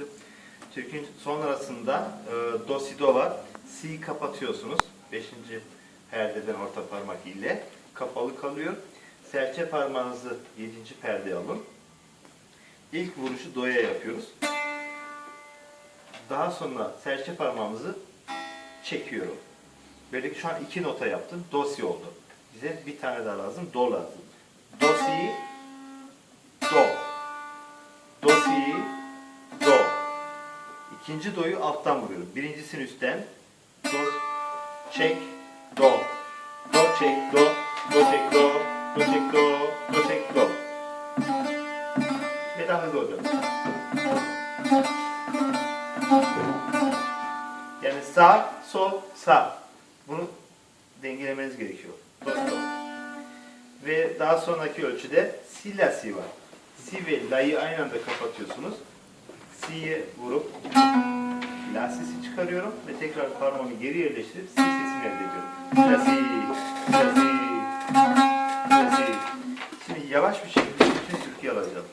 türküsü. Türkünün sonrasında e, do si do var. Si kapatıyorsunuz. Beşinci perdeden orta parmak ile kapalı kalıyor. Serçe parmağınızı yedinci perdeye alın. İlk vuruşu do'ya yapıyoruz. Daha sonra serçe parmağımızı çekiyorum. Böylelikle şu an iki nota yaptım. Do si oldu. Bize bir tane daha lazım. Do lazım. Do si do. Do si. İkinci do'yu alttan vuruyorum. Birincisini üstten. Do çek do. Do çek do. Do çek do. Do çek do. Do çek do. Ve daha hızlı olacak. Yani sağ, sol, sağ. Bunu dengelemeniz gerekiyor. Do, do. Ve daha sonraki ölçüde si, la, si var. Si ve la'yı aynı anda kapatıyorsunuz. Si'ye vurup la sesi çıkarıyorum ve tekrar parmağımı geri yerleştirip si sesini elde ediyorum. La si, la si, la si. Şimdi yavaş bir şekilde bütün türküyü alacağım.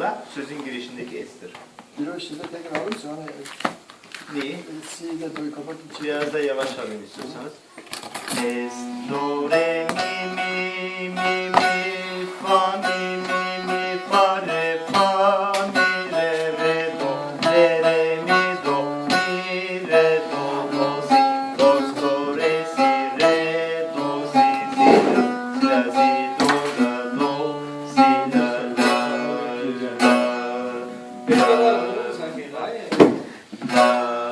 Vurduğumla sözün girişindeki estir. Bir o tekrar alırsa hani Neyi? C'yle do'yu kapatıp Biraz da yavaş alayım istiyorsanız. Thank you.